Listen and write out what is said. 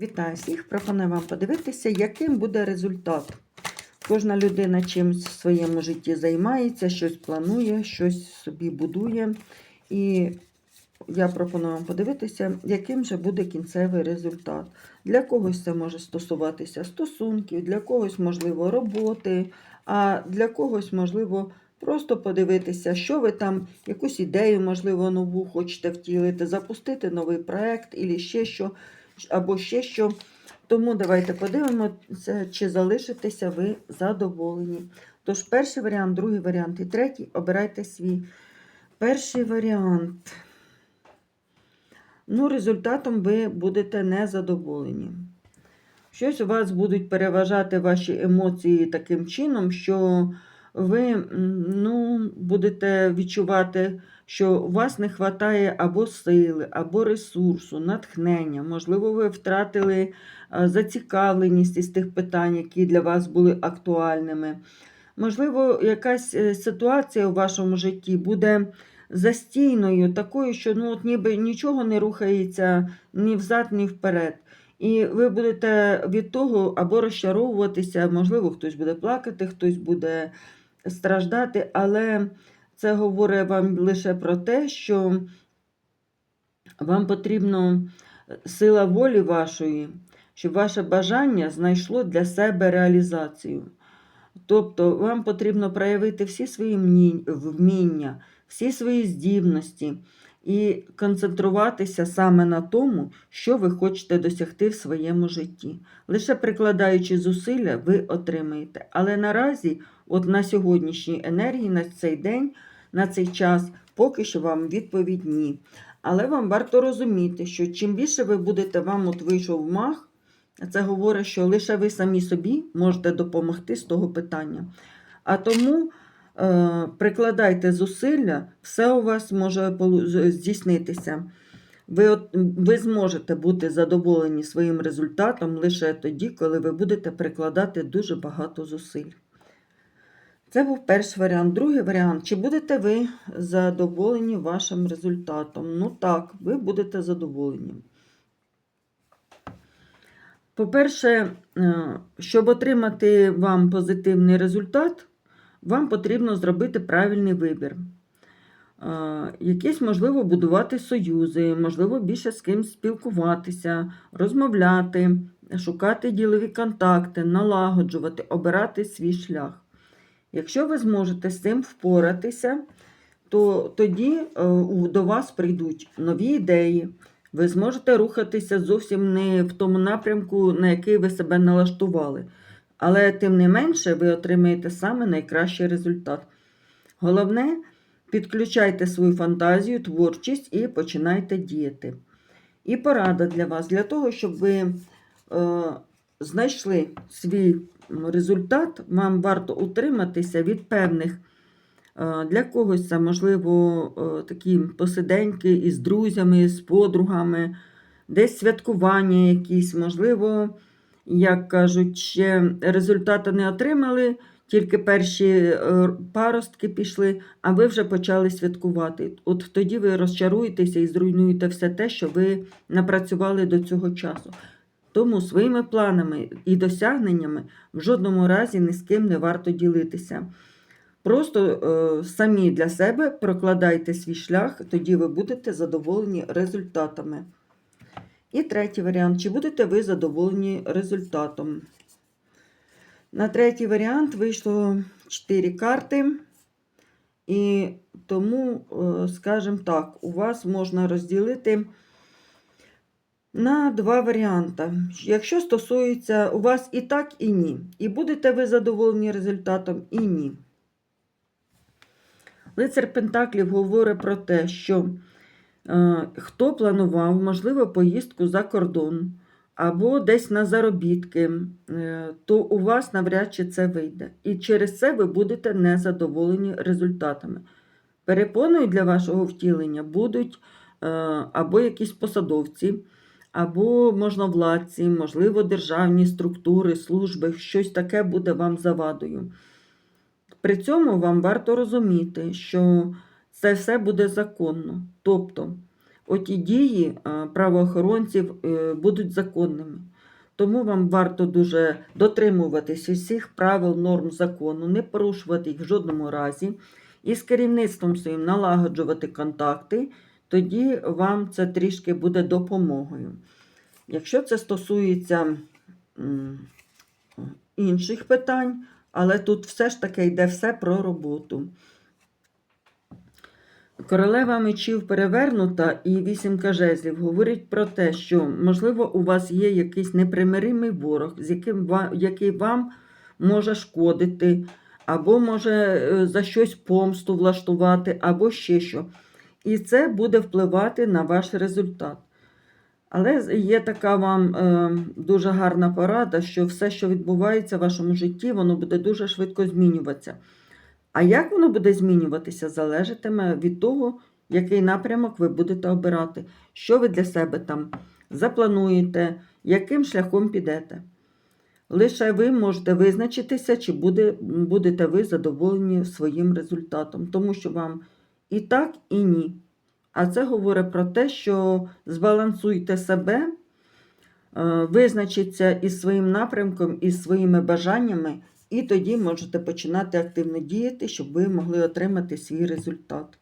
Вітаю всіх! Пропоную вам подивитися, яким буде результат. Кожна людина чимось в своєму житті займається, щось планує, щось собі будує. І я пропоную вам подивитися, яким же буде кінцевий результат. Для когось це може стосуватися стосунків, для когось, можливо, роботи, а для когось, можливо, просто подивитися, що ви там, якусь ідею, можливо, нову хочете втілити, запустити новий проект, або ще що або ще що. Тому давайте подивимося, чи залишитеся ви задоволені. Тож, перший варіант, другий варіант і третій. Обирайте свій. Перший варіант. Ну, результатом ви будете незадоволені. Щось у вас будуть переважати ваші емоції таким чином, що ви ну, будете відчувати, що у вас не вистачає або сили, або ресурсу, натхнення. Можливо, ви втратили е, зацікавленість із тих питань, які для вас були актуальними. Можливо, якась е, ситуація у вашому житті буде застійною, такою, що ну, от ніби нічого не рухається ні взад, ні вперед. І ви будете від того або розчаровуватися, можливо, хтось буде плакати, хтось буде страждати, але це говорить вам лише про те, що вам потрібна сила волі вашої, щоб ваше бажання знайшло для себе реалізацію. Тобто вам потрібно проявити всі свої вміння, всі свої здібності і концентруватися саме на тому, що ви хочете досягти в своєму житті. Лише прикладаючи зусилля, ви отримаєте. Але наразі, от на сьогоднішній енергії, на цей день, на цей час, поки що вам відповідь ні. Але вам варто розуміти, що чим більше ви будете, вам от вийшов мах, це говорить, що лише ви самі собі можете допомогти з того питання. А тому прикладайте зусилля, все у вас може здійснитися. Ви, ви зможете бути задоволені своїм результатом лише тоді, коли ви будете прикладати дуже багато зусиль. Це був перший варіант. Другий варіант. Чи будете ви задоволені вашим результатом? Ну так, ви будете задоволені. По-перше, е, щоб отримати вам позитивний результат, вам потрібно зробити правильний вибір. Е, Якісь, можливо, будувати союзи, можливо, більше з кимось спілкуватися, розмовляти, шукати ділові контакти, налагоджувати, обирати свій шлях. Якщо ви зможете з цим впоратися, то тоді е, до вас прийдуть нові ідеї, ви зможете рухатися зовсім не в тому напрямку, на який ви себе налаштували. Але тим не менше ви отримаєте саме найкращий результат. Головне, підключайте свою фантазію, творчість і починайте діяти. І порада для вас, для того, щоб ви е, знайшли свій результат, вам варто утриматися від певних. е, Для когось це, можливо, е, такі посиденьки із друзями, з подругами, десь святкування якісь, можливо, як кажуть, ще результати не отримали, тільки перші е, паростки пішли, а ви вже почали святкувати. От тоді ви розчаруєтеся і зруйнуєте все те, що ви напрацювали до цього часу. Тому своїми планами і досягненнями в жодному разі ні з ким не варто ділитися. Просто е, самі для себе прокладайте свій шлях, тоді ви будете задоволені результатами. І третій варіант. Чи будете ви задоволені результатом? На третій варіант вийшло 4 карти. І тому, е, скажімо так, у вас можна розділити на два варіанти. Якщо стосується у вас і так, і ні. І будете ви задоволені результатом, і ні. Лицар Пентаклів говорить про те, що хто планував, можливо, поїздку за кордон або десь на заробітки, е, то у вас навряд чи це вийде. І через це ви будете незадоволені результатами. Перепоною для вашого втілення будуть е, або якісь посадовці, або можновладці, можливо, державні структури, служби, щось таке буде вам завадою. При цьому вам варто розуміти, що це все буде законно. Тобто оті дії е, правоохоронців е, будуть законними. Тому вам варто дуже дотримуватись усіх правил норм закону, не порушувати їх в жодному разі, і з керівництвом своїм налагоджувати контакти, тоді вам це трішки буде допомогою. Якщо це стосується інших питань, але тут все ж таки йде все про роботу. Королева мечів перевернута і вісімка жезлів говорить про те, що, можливо, у вас є якийсь непримиримий ворог, з яким який вам може шкодити, або може е, за щось помсту влаштувати, або ще що. І це буде впливати на ваш результат. Але є така вам е, дуже гарна порада, що все, що відбувається в вашому житті, воно буде дуже швидко змінюватися. А як воно буде змінюватися, залежатиме від того, який напрямок ви будете обирати, що ви для себе там заплануєте, яким шляхом підете. Лише ви можете визначитися, чи буде, будете ви задоволені своїм результатом, тому що вам і так, і ні. А це говорить про те, що збалансуйте себе, е, визначіться із своїм напрямком, із своїми бажаннями, і тоді можете починати активно діяти, щоб ви могли отримати свій результат.